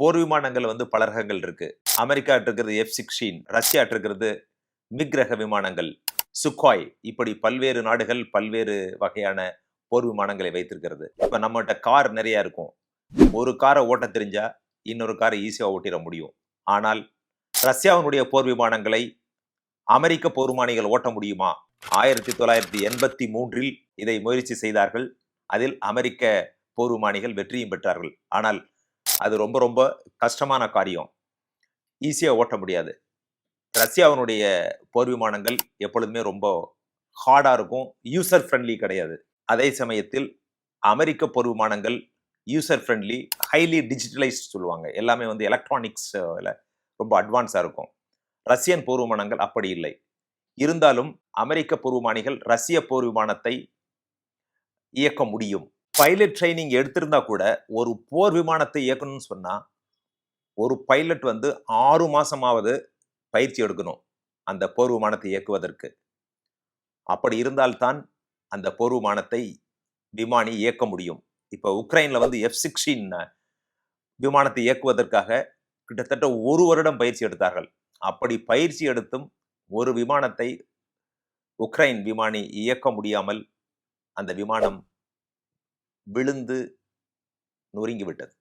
போர் விமானங்கள் வந்து பல ரகங்கள் இருக்கு. அமெரிக்கா இருக்கிறது எஃப் சிக்ஸ்டீன் ரஷ்யா இருக்கிறது மிக் ரக விமானங்கள். சுக்காய் இப்படி பல்வேறு நாடுகள் பல்வேறு வகையான போர் விமானங்களை வைத்திருக்கிறது. இப்போ நம்மகிட்ட கார் நிறைய இருக்கும். ஒரு காரை ஓட்ட தெரிஞ்சா இன்னொரு காரை ஈஸியாக ஓட்டிட முடியும். ஆனால் ரஷ்யாவினுடைய போர் விமானங்களை அமெரிக்க போர் விமானிகள் ஓட்ட முடியுமா? ஆயிரத்தி தொள்ளாயிரத்தி எண்பத்தி மூன்றில் இதை முயற்சி செய்தார்கள். அதில் அமெரிக்க போர் விமானிகள் வெற்றியும் பெற்றார்கள். ஆனால் அது ரொம்ப ரொம்ப கஷ்டமான காரியம். ஈஸியாக ஓட்ட முடியாது. ரஷ்யாவினுடைய போர் விமானங்கள் எப்பொழுதுமே ரொம்ப ஹார்டாக இருக்கும். யூசர் ஃப்ரெண்ட்லி கிடையாது. அதே சமயத்தில் அமெரிக்க போர் விமானங்கள் யூசர் ஃப்ரெண்ட்லி ஹைலி டிஜிட்டலைஸ்ட் சொல்லுவாங்க. எல்லாமே வந்து எலக்ட்ரானிக்ஸில் ரொம்ப அட்வான்ஸாக இருக்கும். ரஷ்யன் போர் விமானங்கள் அப்படி இல்லை. இருந்தாலும் அமெரிக்க போர் விமானிகள் ரஷ்ய போர் விமானத்தை இயக்க முடியும். பைலட் ட்ரைனிங் எடுத்திருந்தா கூட ஒரு போர் விமானத்தை இயக்கணும்னு சொன்னா ஒரு பைலட் வந்து ஆறு மாசமாவது பயிற்சி எடுக்கணும் அந்த போர் விமானத்தை இயக்குவதற்கு. அப்படி இருந்தால்தான் அந்த போர் விமானத்தை விமானி இயக்க முடியும். இப்போ உக்ரைனில் வந்து எஃப் சிக்ஸ்டீன் விமானத்தை இயக்குவதற்காக கிட்டத்தட்ட ஒரு வருடம் பயிற்சி எடுத்தார்கள். அப்படி பயிற்சி எடுத்தும் ஒரு விமானத்தை உக்ரைன் விமானி இயக்க முடியாமல் அந்த விமானம் விழுந்து நொறுங்கி விட்டது.